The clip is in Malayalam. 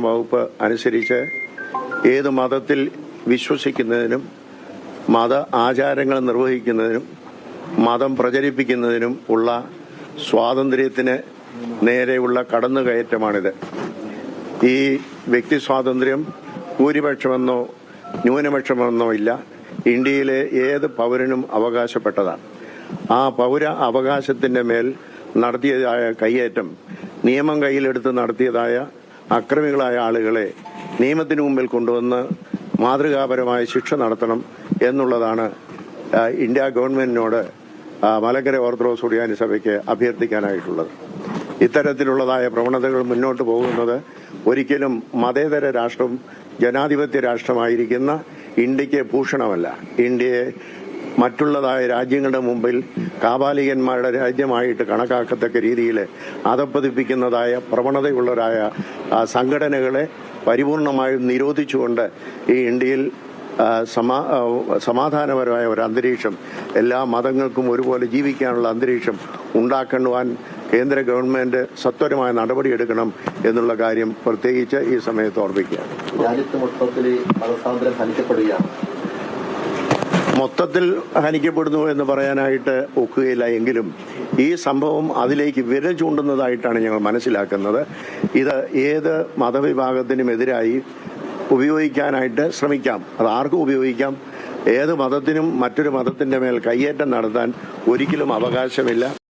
വകുപ്പ് അനുസരിച്ച് ഏത് മതത്തിൽ വിശ്വസിക്കുന്നതിനും മത ആചാരങ്ങൾ നിർവഹിക്കുന്നതിനും മതം പ്രചരിപ്പിക്കുന്നതിനും ഉള്ള സ്വാതന്ത്ര്യത്തിന് നേരെയുള്ള കടന്നുകയറ്റമാണിത്. ഈ വ്യക്തി സ്വാതന്ത്ര്യം ഭൂരിപക്ഷമെന്നോ ന്യൂനപക്ഷമെന്നോ ഇല്ല. ഇന്ത്യയിലെ ഏത് പൗരനും അവകാശപ്പെട്ടതാണ്. ആ പൗര അവകാശത്തിന്റെ മേൽ നടത്തിയതായ കയ്യേറ്റം നിയമം കയ്യിലെടുത്ത് നടത്തിയതായ അക്രമികളായ ആളുകളെ നിയമത്തിന് മുമ്പിൽ കൊണ്ടുവന്ന് മാതൃകാപരമായ ശിക്ഷ നടത്തണം എന്നുള്ളതാണ് ഇന്ത്യ ഗവൺമെന്റിനോട് മലങ്കര ഓർത്തഡോക്സ് ഉടിയാനി സഭയ്ക്ക് അഭ്യർത്ഥിക്കാനായിട്ടുള്ളത്. ഇത്തരത്തിലുള്ളതായ പ്രവണതകൾ മുന്നോട്ട് പോകുന്നത് ഒരിക്കലും മതേതര രാഷ്ട്രം ജനാധിപത്യ രാഷ്ട്രമായിരിക്കുന്ന ഇന്ത്യയ്ക്ക് ഭൂഷണമല്ല. ഇന്ത്യയെ മറ്റുള്ളതായ രാജ്യങ്ങളുടെ മുമ്പിൽ കാപാലികന്മാരുടെ രാജ്യമായിട്ട് കണക്കാക്കത്തക്ക രീതിയിൽ അതപ്പതിപ്പിക്കുന്നതായ പ്രവണതയുള്ളവരായ സംഘടനകളെ പരിപൂർണമായും നിരോധിച്ചുകൊണ്ട് ഈ ഇന്ത്യയിൽ സമാധാനപരമായ ഒരു അന്തരീക്ഷം എല്ലാ മതങ്ങൾക്കും ഒരുപോലെ ജീവിക്കാനുള്ള അന്തരീക്ഷം ഉണ്ടാക്കുവാൻ കേന്ദ്ര ഗവൺമെന്റ് സത്വരമായ നടപടിയെടുക്കണം എന്നുള്ള കാര്യം പ്രത്യേകിച്ച് ഈ സമയത്ത് ഓർമ്മിക്കുകയാണ് രാജ്യത്ത് മൊത്തത്തിൽ മതസ്വാതന്ത്ര്യം ഹനിക്കപ്പെടുകയാണ്. മൊത്തത്തിൽ ഹനിക്കപ്പെടുന്നു എന്ന് പറയാനായിട്ട് ഒക്കുകയില്ല എങ്കിലും ഈ സംഭവം അതിലേക്ക് വിരൽ ചൂണ്ടുന്നതായിട്ടാണ് ഞങ്ങൾ മനസ്സിലാക്കുന്നത്. ഇത് ഏത് മതവിഭാഗത്തിനുമെതിരായി ഉപയോഗിക്കാനായിട്ട് ശ്രമിക്കാം. അത് ആർക്കും ഉപയോഗിക്കാം. ഏത് മതത്തിനും മറ്റൊരു മതത്തിന്റെ മേൽ കയ്യേറ്റം നടത്താൻ ഒരിക്കലും അവകാശമില്ല.